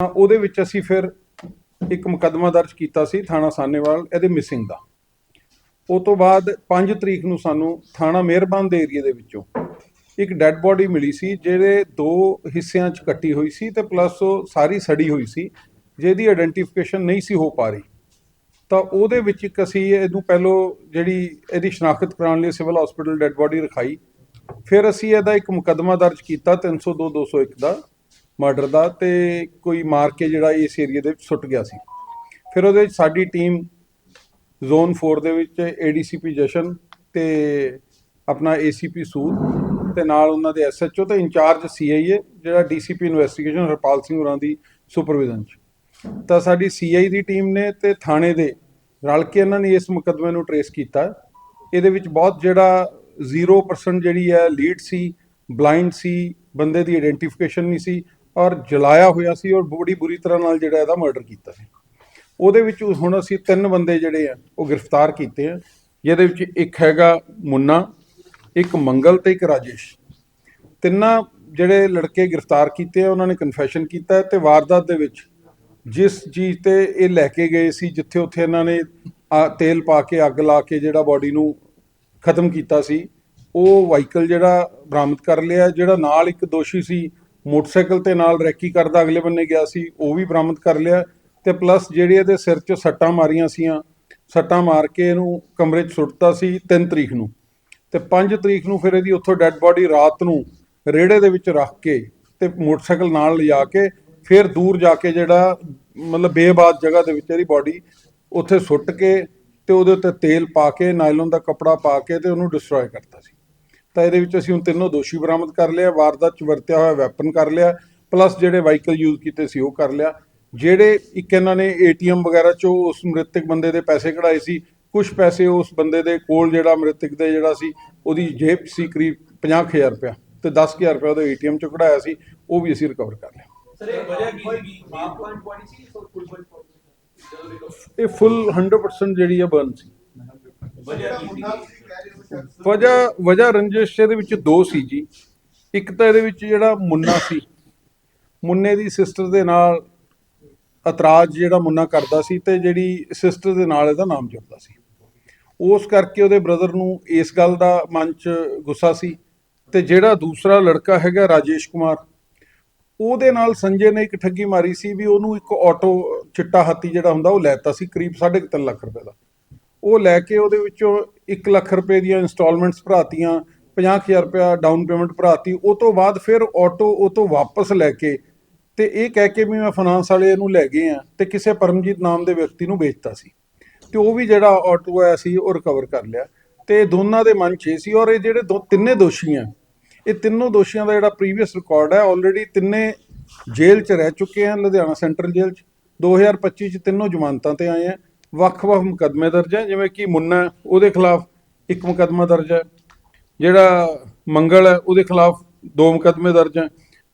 ਉਹਦੇ ਵਿੱਚ ਅਸੀਂ ਫਿਰ ਇੱਕ ਮੁਕੱਦਮਾ ਦਰਜ ਕੀਤਾ ਸੀ ਥਾਣਾ ਸਾਨੇਵਾਲ ਇਹਦੇ ਮਿਸਿੰਗ ਦਾ। ਉਹ ਤੋਂ ਬਾਅਦ 5 ਤਰੀਕ ਨੂੰ ਸਾਨੂੰ ਥਾਣਾ ਮਿਹਰਬਾਨ ਦੇ ਏਰੀਆ ਦੇ ਵਿੱਚੋਂ ਇੱਕ ਡੈੱਡ ਬੋਡੀ ਮਿਲੀ ਸੀ, ਜਿਹੜੇ ਦੋ ਹਿੱਸਿਆਂ 'ਚ ਕੱਟੀ ਹੋਈ ਸੀ ਤੇ ਪਲੱਸ ਉਹ ਸਾਰੀ ਸੜੀ ਹੋਈ ਸੀ, ਜਿਹਦੀ ਆਇਡੈਂਟੀਫਿਕੇਸ਼ਨ ਨਹੀਂ ਸੀ ਹੋ ਪਾ ਰਹੀ। ਤਾਂ ਉਹਦੇ ਵਿੱਚ ਇੱਕ ਅਸੀਂ ਇਹਨੂੰ ਪਹਿਲੋਂ ਜਿਹੜੀ ਇਹਦੀ ਸ਼ਨਾਖਤ ਕਰਾਉਣ ਲਈ ਸਿਵਲ ਹਸਪੀਟਲ ਡੈੱਡ ਬੋਡੀ ਰਖਾਈ। ਫਿਰ ਅਸੀਂ ਇਹਦਾ ਇੱਕ ਮੁਕੱਦਮਾ ਦਰਜ ਕੀਤਾ 302 201 ਦਾ। ਮਰਡਰ ਦਾ ਤੇ ਕੋਈ ਮਾਰ ਕੇ ਜਿਹੜਾ ਇਸ ਏਰੀਆ ਦੇ ਵਿੱਚ ਸੁੱਟ ਗਿਆ ਸੀ। ਫਿਰ ਉਹਦੇ ਵਿੱਚ ਸਾਡੀ ਟੀਮ ਜ਼ੋਨ 4 ਦੇ ਵਿੱਚ ਏਡੀਸੀਪੀ ਜਸ਼ਨ ਤੇ ਆਪਣਾ ਏਸੀਪੀ ਸੂਦ ਤੇ ਨਾਲ ਉਹਨਾਂ ਦੇ ਐਸਐਚਓ ਤੇ ਇੰਚਾਰਜ ਸੀਆਈਏ ਜਿਹੜਾ ਡੀਸੀਪੀ ਇਨਵੈਸਟੀਗੇਸ਼ਨ ਹਰਪਾਲ ਸਿੰਘ ਹੋਰਾਂ ਦੀ ਸੁਪਰਵਿਜ਼ਨ ਚ। ਤਾਂ ਸਾਡੀ ਸੀਆਈ ਦੀ ਟੀਮ ਨੇ ਤੇ ਥਾਣੇ ਦੇ ਰਲ ਕੇ ਇਹਨਾਂ ਨੇ ਇਸ ਮੁਕੱਦਮੇ ਨੂੰ ਟਰੇਸ ਕੀਤਾ। ਇਹਦੇ ਵਿੱਚ ਬਹੁਤ ਜਿਹੜਾ 0% ਜਿਹੜੀ ਹੈ ਲੀਡ ਸੀ ਬਲਾਈਂਡ ਸੀ, ਬੰਦੇ ਦੀ ਆਇਡੈਂਟੀਫਿਕੇਸ਼ਨ ਨਹੀਂ ਸੀ ਔਰ ਜਲਾਇਆ ਹੋਇਆ ਸੀ ਔਰ ਬੜੀ ਬੁਰੀ ਤਰ੍ਹਾਂ ਨਾਲ ਜਿਹੜਾ ਇਹਦਾ ਮਰਡਰ ਕੀਤਾ ਸੀ। ਉਹਦੇ ਵਿੱਚ ਹੁਣ ਅਸੀਂ ਤਿੰਨ ਬੰਦੇ ਜਿਹੜੇ ਆ, ਉਹ ਗ੍ਰਿਫਤਾਰ ਕੀਤੇ ਆ। ਜਿਹਦੇ ਵਿੱਚ ਇੱਕ ਹੈਗਾ ਮੁੰਨਾ, ਇੱਕ ਮੰਗਲ ਤੇ ਇੱਕ ਰਾਜੇਸ਼। ਤਿੰਨਾਂ ਜਿਹੜੇ ਲੜਕੇ ਗ੍ਰਿਫਤਾਰ ਕੀਤੇ ਆ, ਉਹਨਾਂ ਨੇ ਕਨਫੈਸ਼ਨ ਕੀਤਾ ਹੈ ਤੇ ਵਾਰਦਾਤ ਦੇ ਵਿੱਚ ਜਿਸ ਚੀਜ਼ ਤੇ ਇਹ ਲੈ ਕੇ ਗਏ ਸੀ, ਜਿੱਥੇ ਉੱਥੇ ਇਹਨਾਂ ਨੇ ਤੇਲ ਪਾ ਕੇ, ਅੱਗ ਲਾ ਕੇ ਜਿਹੜਾ ਬਾਡੀ ਨੂੰ ਖਤਮ ਕੀਤਾ ਸੀ, ਉਹ ਵਾਹੀਕਲ ਜਿਹੜਾ ਬਰਾਮਦ ਕਰ ਲਿਆ, ਜਿਹੜਾ ਨਾਲ ਇੱਕ ਦੋਸ਼ੀ ਸੀ ਮੋਟਰਸਾਈਕਲ ਤੇ ਨਾਲ ਰੈਕੀ ਕਰਦਾ, ਅਗਲੇ ਬੰਨੇ ਗਿਆ ਸੀ, ਉਹ ਵੀ ਬਰਾਮਦ ਕਰ ਲਿਆ ਤੇ ਪਲੱਸ ਜਿਹੜੇ ਇਹਦੇ ਸਿਰ 'ਚ ਸੱਟਾਂ ਮਾਰੀਆਂ ਸੀਆਂ, ਸੱਟਾਂ ਮਾਰ ਕੇ ਇਹਨੂੰ ਕਮਰੇ 'ਚ ਸੁੱਟਤਾ ਸੀ 3 ਤਰੀਕ ਨੂੰ ਤੇ 5 ਤਰੀਕ ਨੂੰ ਫਿਰ ਇਹਦੀ ਉੱਥੋਂ ਡੈੱਡ ਬਾਡੀ ਰਾਤ ਨੂੰ ਰੇੜੇ ਦੇ ਵਿੱਚ ਰੱਖ ਕੇ ਤੇ ਮੋਟਰਸਾਈਕਲ ਨਾਲ ਲਿਜਾ ਕੇ ਫਿਰ ਦੂਰ ਜਾ ਕੇ ਜਿਹੜਾ ਮਤਲਬ ਬੇਬਾਦ ਜਗ੍ਹਾ ਦੇ ਵਿੱਚ ਇਹਦੀ ਬਾਡੀ ਉੱਥੇ ਸੁੱਟ ਕੇ ਤੇ ਉਹਦੇ ਉੱਤੇ ਤੇਲ ਪਾ ਕੇ, ਨਾਇਲਨ ਦਾ ਕੱਪੜਾ ਪਾ ਕੇ ਤੇ ਉਹਨੂੰ ਡਿਸਟਰੋਏ ਕਰਤਾ ਸੀ। ਤਾਂ ਇਹਦੇ ਵਿੱਚ ਅਸੀਂ ਹੁਣ ਤਿੰਨੋਂ ਦੋਸ਼ੀ ਬਰਾਮਦ ਕਰ ਲਿਆ ਵਾਰਦਾਤ ਚ ਵਰਤਿਆ ਹੋਇਆ ਵੈਪਨ ਕਰ ਲਿਆ ਪਲੱਸ ਜਿਹੜੇ ਵਾਹੀਕਲ ਯੂਜ਼ ਕੀਤੇ ਸੀ ਉਹ ਕਰ ਲਿਆ। ਜਿਹੜੇ ਇੱਕ ਇਹਨਾਂ ਨੇ ਏਟੀਐਮ ਵਗੈਰਾ ਚੋਂ ਉਸ ਮ੍ਰਿਤਕ ਬੰਦੇ ਦੇ ਪੈਸੇ ਕਢਾਏ ਸੀ ਕੁਝ ਪੈਸੇ ਉਸ ਬੰਦੇ ਦੇ ਕੋਲ ਜਿਹੜਾ ਮ੍ਰਿਤਕ ਦੇ ਜਿਹੜਾ ਸੀ ਉਹਦੀ ਜੇਬ ਸੀ ਕਰੀਬ 50000 ਰੁਪਇਆ ਤੇ 10000 ਰੁਪਇਆ ਉਹਦੇ ਏਟੀਐਮ ਚੋਂ ਕਢਾਇਆ ਸੀ ਉਹ ਵੀ ਅਸੀਂ ਰਿਕਵਰ ਕਰ ਲਿਆ। ਸਰ ਇਹ ਵਜ੍ਹਾ ਕੀ ਪੁਆਇੰਟ ਸੀ ਸੋ ਫੁੱਲ ਪੁਆਇੰਟ ਇਹ ਫੁੱਲ 100% ਜਿਹੜੀ ਆ ਬਰਨ ਸੀ। ਵਜ੍ਹਾ ਕੀ ਸੀਗੀ? ਵਜ੍ਹਾ ਵਜ੍ਹਾ ਰੰਜਿਸ਼ ਇਹਦੇ ਵਿੱਚ ਦੋ ਸੀ ਜੀ। ਇੱਕ ਤਾਂ ਇਹਦੇ ਵਿੱਚ ਜਿਹੜਾ ਮੁੰਨਾ ਸੀ, ਮੁੰਨੇ ਦੀ ਸਿਸਟਰ ਦੇ ਨਾਲ ਇਤਰਾਜ਼ ਜਿਹੜਾ ਮੁੰਨਾ ਕਰਦਾ ਸੀ ਤੇ ਜਿਹੜੀ ਸਿਸਟਰ ਦੇ ਨਾਲ ਇਹਦਾ ਨਾਮ ਜੁੜਦਾ ਸੀ। ਉਸ ਕਰਕੇ ਉਹਦੇ ਬ੍ਰਦਰ ਨੂੰ ਇਸ ਗੱਲ ਦਾ ਮਨ 'ਚ ਗੁੱਸਾ ਸੀ ਤੇ ਜਿਹੜਾ ਦੂਸਰਾ ਲੜਕਾ ਹੈਗਾ ਰਾਜੇਸ਼ ਕੁਮਾਰ, ਉਹਦੇ ਨਾਲ ਸੰਜੇ ਨੇ ਇੱਕ ਠੱਗੀ ਮਾਰੀ ਸੀ ਵੀ ਉਹਨੂੰ ਇੱਕ ਆਟੋ ਚਿੱਟਾ ਹਾਥੀ ਜਿਹੜਾ ਹੁੰਦਾ ਉਹ ਲੈਤਾ ਸੀ, ਕਰੀਬ 3.5 ਲੱਖ ਰੁਪਏ ਦਾ। ਉਹ ਲੈ ਕੇ ਉਹਦੇ ਵਿੱਚੋਂ 1 ਲੱਖ ਰੁਪਏ ਦੀਆਂ ਇਨਸਟਾਲਮੈਂਟਸ ਭਰਾਤੀਆਂ 50000 ਰੁਪਇਆ ਡਾਊਨ ਪੇਮੈਂਟ ਭਰਾਤੀ, ਉਹ ਤੋਂ ਬਾਅਦ ਫਿਰ ਆਟੋ ਉਹ ਤੋਂ ਵਾਪਸ ਲੈ ਕੇ ਤੇ ਇਹ ਕਹਿ ਕੇ ਵੀ ਮੈਂ ਫਾਈਨਾਂਸ ਵਾਲੇ ਨੂੰ ਲੈ ਗਏ ਆ ਤੇ ਕਿਸੇ ਪਰਮਜੀਤ ਨਾਮ ਦੇ ਵਿਅਕਤੀ ਨੂੰ ਵੇਚਤਾ ਸੀ। ਤੇ ਉਹ ਵੀ ਜਿਹੜਾ ਆਟੋ ਆਇਆ ਸੀ ਉਹ ਰਿਕਵਰ ਕਰ ਲਿਆ। ਤੇ ਦੋਨਾਂ ਦੇ ਮਨ 'ਚ ਇਹ ਸੀ ਔਰ ਇਹ ਜਿਹੜੇ ਦੋ ਤਿੰਨੇ ਦੋਸ਼ੀ ਆ, ਇਹ ਤਿੰਨੋਂ ਦੋਸ਼ੀਆਂ ਦਾ ਜਿਹੜਾ ਪ੍ਰੀਵੀਅਸ ਰਿਕਾਰਡ ਹੈ ਆਲਰੇਡੀ ਤਿੰਨੇ ਜੇਲ੍ਹ 'ਚ ਰਹਿ ਚੁੱਕੇ ਹਨ ਲੁਧਿਆਣਾ ਸੈਂਟਰਲ ਜੇਲ੍ਹ 'ਚ। 2025 'ਚ ਤਿੰਨੋਂ ਜ਼ਮਾਨਤਾਂ ਤੇ ਆਏ ਆ। ਵੱਖ-ਵੱਖ ਮੁਕੱਦਮੇ ਦਰਜ ਹੈ ਜਿਵੇਂ ਕਿ ਮੁੰਨਾ ਉਹਦੇ ਖਿਲਾਫ ਇੱਕ ਮੁਕੱਦਮਾ ਦਰਜ ਹੈ। ਜਿਹੜਾ ਮੰਗਲ ਹੈ ਉਹਦੇ ਖਿਲਾਫ ਦੋ ਮੁਕੱਦਮੇ ਦਰਜ ਹੈ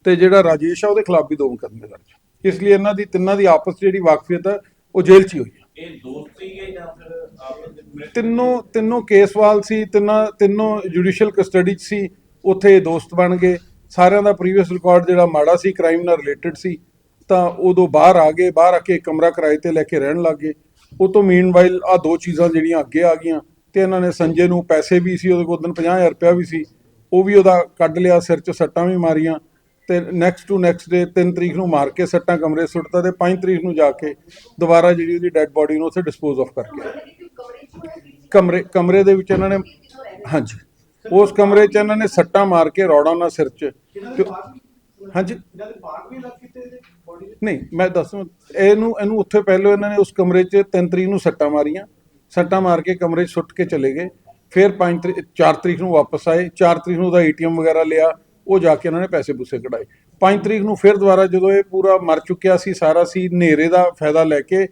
ਤੇ ਜਿਹੜਾ ਰਾਜੇਸ਼ ਹੈ ਉਹਦੇ ਖਿਲਾਫ ਵੀ ਦੋ ਮੁਕੱਦਮੇ ਦਰਜ ਹੈ। ਇਸ ਲਈ ਇਹਨਾਂ ਦੀ ਤਿੰਨਾਂ ਦੀ ਆਪਸ ਜਿਹੜੀ ਵਾਕਫੀਅਤ ਹੈ ਉਹ ਜੇਲ੍ਹ 'ਚ ਹੀ ਹੋਈ ਹੈ। ਇਹ ਦੋਸਤ ਸੀਗੇ ਜਾਂ ਫਿਰ ਆਪਸ ਵਿੱਚ ਤਿੰਨੋਂ ਤਿੰਨੋਂ ਕੇਸਵਾਲ ਸੀ ਤਿੰਨਾਂ ਤਿੰਨੋਂ ਜੁਡੀਸ਼ੀਅਲ ਕਸਟਡੀ 'ਚ ਸੀ ਉੱਥੇ ਇਹ ਦੋਸਤ ਬਣ ਗਏ। ਸਾਰਿਆਂ ਦਾ ਪ੍ਰੀਵੀਅਸ ਰਿਕਾਰਡ ਜਿਹੜਾ ਮਾੜਾ ਸੀ ਕ੍ਰਾਈਮ ਨਾਲ ਰਿਲੇਟਡ ਸੀ ਤਾਂ ਉਦੋਂ ਬਾਹਰ ਆ ਗਏ ਬਾਹਰ ਆ ਕੇ ਕਮਰਾ ਕਿਰਾਏ ਤੇ ਲੈ ਕੇ ਰਹਿਣ ਲੱਗ ਗਏ। ਉਹ ਤੋਂ ਮੀਨਵਾਈਲ ਆ ਦੋ ਚੀਜ਼ਾਂ ਜਿਹੜੀਆਂ ਅੱਗੇ ਆ ਗਈਆਂ ਤੇ ਇਹਨਾਂ ਨੇ ਸੰਜੇ ਨੂੰ ਪੈਸੇ ਵੀ ਸੀ, ਉਹਦੇ ਕੋਲ ਉਦੋਂ 50000 ਰੁਪਇਆ ਵੀ ਸੀ, ਉਹ ਵੀ ਉਹਦਾ ਕੱਢ ਲਿਆ, ਸਿਰ 'ਚ ਸੱਟਾਂ ਵੀ ਮਾਰੀਆਂ ਤੇ ਨੈਕਸਟ ਟੂ ਨੈਕਸਟ ਡੇ 3 ਤਰੀਕ ਨੂੰ ਮਾਰ ਕੇ ਸੱਟਾਂ ਕਮਰੇ 'ਚ ਸੁੱਟਤਾ ਤੇ 5 ਤਰੀਕ ਨੂੰ ਜਾ ਕੇ ਦੁਬਾਰਾ ਜਿਹੜੀ ਉਹਦੀ ਡੈੱਡ ਬੋਡੀ ਨੂੰ ਉੱਥੇ ਡਿਸਪੋਜ਼ ਆਫ ਕਰਕੇ ਕਮਰੇ ਕਮਰੇ ਦੇ ਵਿੱਚ ਇਹਨਾਂ ਨੇ ਹਾਂਜੀ, ਉਸ ਕਮਰੇ 'ਚ ਇਹਨਾਂ ਨੇ ਸੱਟਾਂ ਮਾਰ ਕੇ ਰੌੜਾਂ ਨਾਲ ਸਿਰ 'ਚ ਤੇ- ਹਾਂਜੀ। ਬਾਗ ਵੀ ਲੱਗ ਕੀਤੇ ਨਹੀਂ, ਮੈਂ ਦੱਸ, ਇਹਨੂੰ ਇਹਨੂੰ ਉੱਥੇ ਪਹਿਲਾਂ ਇਹਨਾਂ ਨੇ ਉਸ ਕਮਰੇ 'ਚ ਤਿੰਨ ਤਰੀਕ ਨੂੰ ਸੱਟਾਂ ਮਾਰੀਆਂ। ਸੱਟਾਂ ਮਾਰ ਕੇ ਕਮਰੇ 'ਚ ਸੁੱਟ ਕੇ ਚਲੇ ਗਏ। ਫਿਰ 5 ਤਰੀਕ 4 ਤਰੀਕ ਨੂੰ ਵਾਪਸ ਆਏ। 4 ਤਰੀਕ ਨੂੰ ਉਹਦਾ ਏਟੀਐਮ ਵਗੈਰਾ ਲਿਆ। ਉਹ ਜਾ ਕੇ ਉਹਨਾਂ ਨੇ ਪੈਸੇ ਪੂਸੇ ਕਢਾਏ। 5 ਤਰੀਕ ਨੂੰ ਫਿਰ ਦੁਬਾਰਾ ਜਦੋਂ ਇਹ ਪੂਰਾ ਮਰ ਚੁੱਕਿਆ ਸੀ, ਸਾਰਾ ਸੀ, ਹਨੇਰੇ ਦਾ ਫਾਇਦਾ ਲੈ ਕੇ